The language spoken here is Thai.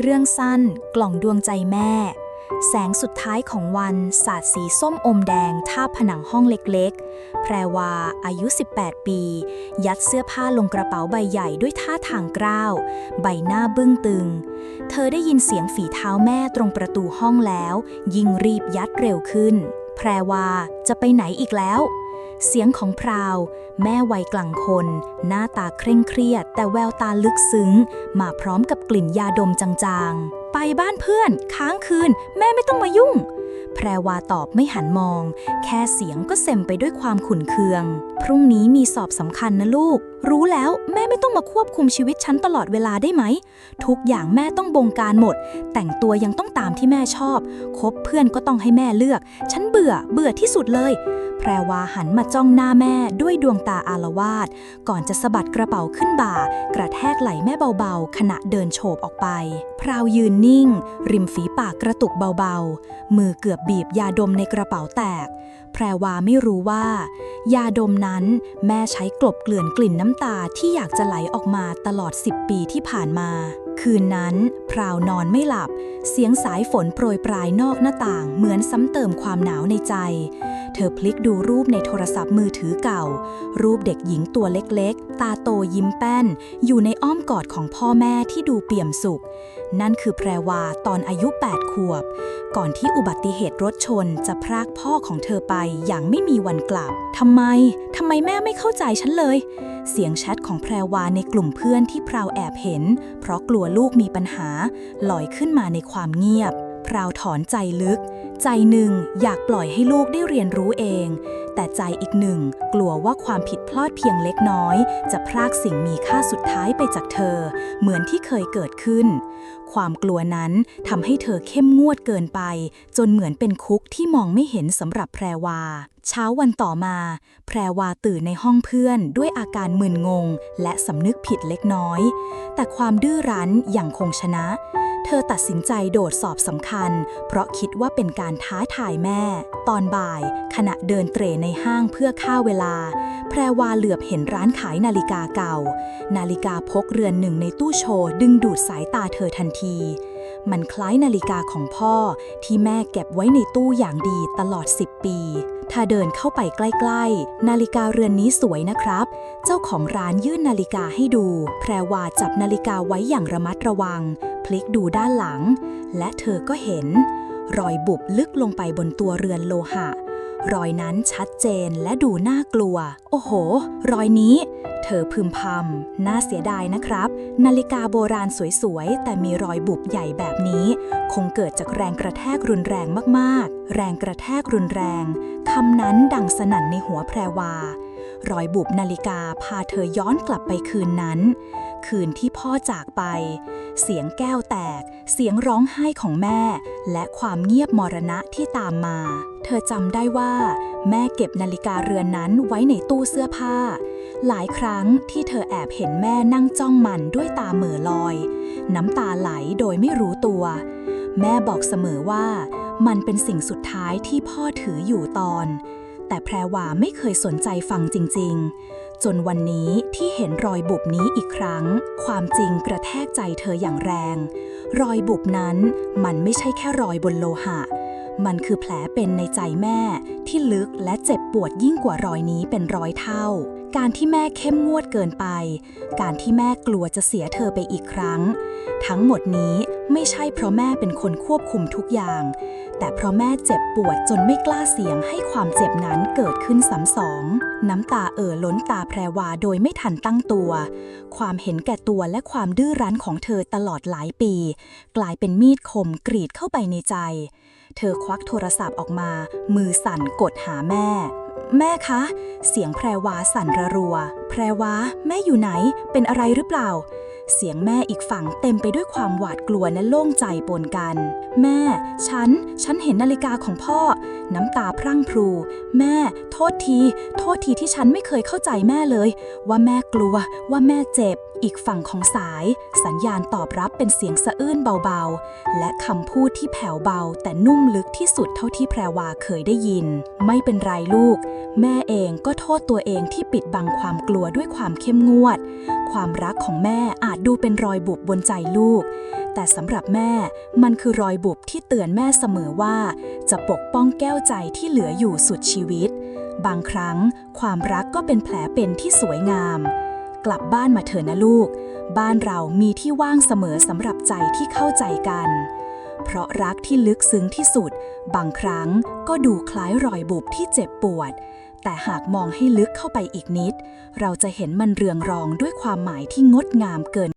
เรื่องสั้นกล่องดวงใจแม่ แสงสุดท้ายของวันสาดสีส้มอมแดงท่าบผนังห้องเล็กๆ แพรวาอายุ 18 ปี ยัดเสื้อผ้าลงกระเป๋าใบใหญ่ด้วยท่าทางกร้าว ใบหน้าบึ้งตึง เธอได้ยินเสียงฝีเท้าแม่ตรงประตูห้องแล้ว ยิ่งรีบยัดเร็วขึ้น แพรวาจะไปไหนอีกแล้ว เสียงของพราว แม่วัยกลางคน หน้าตาเคร่งเครียด แต่แววตาลึกซึ้ง มาพร้อมกับกลิ่นยาดมจางๆ ไปบ้านเพื่อน ค้างคืน แม่ไม่ต้องมายุ่ง แพรวาตอบไม่หันมอง แค่เสียงก็เซ็มไปด้วยความขุ่นเคือง พรุ่งนี้มีสอบสำคัญนะลูก รู้แล้วแม่ไม่ต้องมาควบคุมชีวิตฉันตลอดเวลาได้ไหม ทุกอย่างแม่ต้องบงการหมด แต่งตัวยังต้องตามที่แม่ชอบ คบเพื่อนก็ต้องให้แม่เลือก ฉันเบื่อ เบื่อที่สุดเลย แพรวาหันมาจ้องหน้าแม่ด้วยดวงตาอารวาสก่อนจะสะบัดกระเป๋าขึ้นบ่า กระแทกไหล่แม่เบาๆ ขณะเดินโฉบออกไป พราวยืนนิ่ง ริมฝีปากกระตุกเบาๆ มือเกือบบีบยาดมในกระเป๋าแตก แพรวาไม่รู้ว่า ยาดมนั้นแม่ใช้กลบเกลื่อนกลิ่นน้ำตาที่อยากจะไหลออกมาตลอด10ปีที่ผ่านมา คืนนั้น พราวนอนไม่หลับ เสียงสายฝนโปรยปลายนอกหน้าต่างเหมือนซ้ำเติมความหนาวในใจ เธอพลิกดูรูปในโทรศัพท์มือถือเก่า รูปเด็กหญิงตัวเล็กๆ ตาโตยิ้มแป้น อยู่ในอ้อมกอดของพ่อแม่ที่ดูเปี่ยมสุขนั่นคือแพรวาตอนอายุ 8 ขวบ ก่อนที่อุบัติเหตุรถชนจะพรากพ่อของเธอไปอย่างไม่มีวันกลับทำไมทำไมแม่ไม่เข้าใจฉันเลย เสียงแชทของแพรวาในกลุ่มเพื่อนที่พราวแอบเห็น เพราะกลัวลูกมีปัญหาลอยขึ้นมาในความเงียบ พราวถอนใจลึก ใจหนึ่งอยากปล่อยให้ลูกได้เรียนรู้เอง แต่ใจอีกหนึ่งกลัวว่าความผิดพลาดเพียงเล็กน้อย จะพรากสิ่งมีค่าสุดท้ายไปจากเธอ เหมือนที่เคยเกิดขึ้น ความกลัวนั้นทำให้เธอเข้มงวดเกินไป จนเหมือนเป็นคุกที่มองไม่เห็นสำหรับแพรวา เช้าวันต่อมา แพรวาตื่นในห้องเพื่อนด้วยอาการมึนงง และสำนึกผิดเล็กน้อย แต่ความดื้อรั้นยังคงชนะ เธอตัดสินใจโดดสอบสำคัญ เพราะคิดว่าเป็นการท้าทายแม่ ตอนบ่าย ขณะเดินเตร่ในห้างเพื่อฆ่าเวลา แพรวาเหลือบเห็นร้านขายนาฬิกาเก่า นาฬิกาพกเรือนหนึ่งในตู้โชว์ ดึงดูดสายตาเธอทันที มันคล้ายนาฬิกาของพ่อที่แม่เก็บไว้ในตู้อย่างดีตลอด 10 ปี ถ้าเดินเข้าไปใกล้ ๆ นาฬิกาเรือนนี้สวยนะครับ เจ้าของร้านยื่นนาฬิกาให้ดู แพรวาจับนาฬิกาไว้อย่างระมัดระวัง พลิกดูด้านหลัง และเธอก็เห็น รอยบุบลึกลงไปบนตัวเรือนโลหะรอยนั้นชัดเจนและดูน่ากลัว โอ้โห รอยนี้ เธอพึมพำน่าเสียดายนะครับ นาฬิกาโบราณสวยๆ แต่มีรอยบุบใหญ่แบบนี้ คงเกิดจากแรงกระแทกรุนแรงมากๆ แรงกระแทกรุนแรงคำนั้นดังสนั่นในหัวแพรวารอยบุบนาฬิกาพาเธอย้อนกลับไปคืนนั้น คืนที่พ่อจากไป เสียงแก้วแตก เสียงร้องไห้ของแม่ และความเงียบมรณะที่ตามมา เธอจำได้ว่า แม่เก็บนาฬิกาเรือนนั้นไว้ในตู้เสื้อผ้า หลายครั้งที่เธอแอบเห็นแม่นั่งจ้องมันด้วยตาเหม่อลอย น้ำตาไหลโดยไม่รู้ตัว แม่บอกเสมอว่า มันเป็นสิ่งสุดท้ายที่พ่อถืออยู่ตอน แต่แพรวาไม่เคยสนใจฟังจริง ๆ จนวันนี้ที่เห็นรอยบุบนี้อีกครั้ง ความจริงกระแทกใจเธออย่างแรง รอยบุบนั้นมันไม่ใช่แค่รอยบนโลหะ มันคือแผลเป็นในใจแม่ที่ลึกและเจ็บปวดยิ่งกว่ารอยนี้เป็นร้อยเท่า การที่แม่เข้มงวดเกินไป การที่แม่กลัวจะเสียเธอไปอีกครั้ง ทั้งหมดนี้ไม่ใช่เพราะแม่เป็นคนควบคุมทุกอย่าง แต่เพราะแม่เจ็บปวดจนไม่กล้าเสียงให้ความเจ็บนั้นเกิดขึ้นซ้ำสอง น้ำตาเอ่อล้นตาแพรวาโดยไม่ทันตั้งตัว ความเห็นแก่ตัวและความดื้อรั้นของเธอตลอดหลายปี กลายเป็นมีดคมกรีดเข้าไปในใจ เธอควักโทรศัพท์ออกมา มือสั่นกดหาแม่ แม่คะ เสียงแพรวาสั่นระรัว แพรวาแม่อยู่ไหน เป็นอะไรหรือเปล่า เสียงแม่อีกฝั่งเต็มไปด้วยความหวาดกลัวและโล่งใจปนกัน แม่ ฉัน ฉันเห็นนาฬิกาของพ่อ น้ำตาพรั่งพรู แม่ โทษที โทษทีที่ฉันไม่เคยเข้าใจแม่เลย ว่าแม่กลัว ว่าแม่เจ็บ อีกฝั่งของสาย สัญญาณตอบรับเป็นเสียงสะอื้นเบาๆ และคำพูดที่แผ่วเบา แต่นุ่มลึกที่สุดเท่าที่แพรวาเคยได้ยิน ไม่เป็นไรลูก แม่เองก็โทษตัวเองที่ปิดบังความกลัวด้วยความเข้มงวด ความรักของแม่อาจดูเป็นรอยบุบบนใจลูก แต่สำหรับแม่มันคือรอยบุบที่เตือนแม่เสมอว่า จะปกป้องแก้วใจที่เหลืออยู่สุดชีวิต บางครั้ง ความรักก็เป็นแผลเป็นที่สวยงาม กลับบ้านมาเถอะนะลูก บ้านเรามีที่ว่างเสมอสำหรับใจที่เข้าใจกัน เพราะรักที่ลึกซึ้งที่สุด บางครั้งก็ดูคล้ายรอยบุบที่เจ็บปวด แต่หากมองให้ลึกเข้าไปอีกนิด เราจะเห็นมันเรืองรองด้วยความหมายที่งดงามเกิน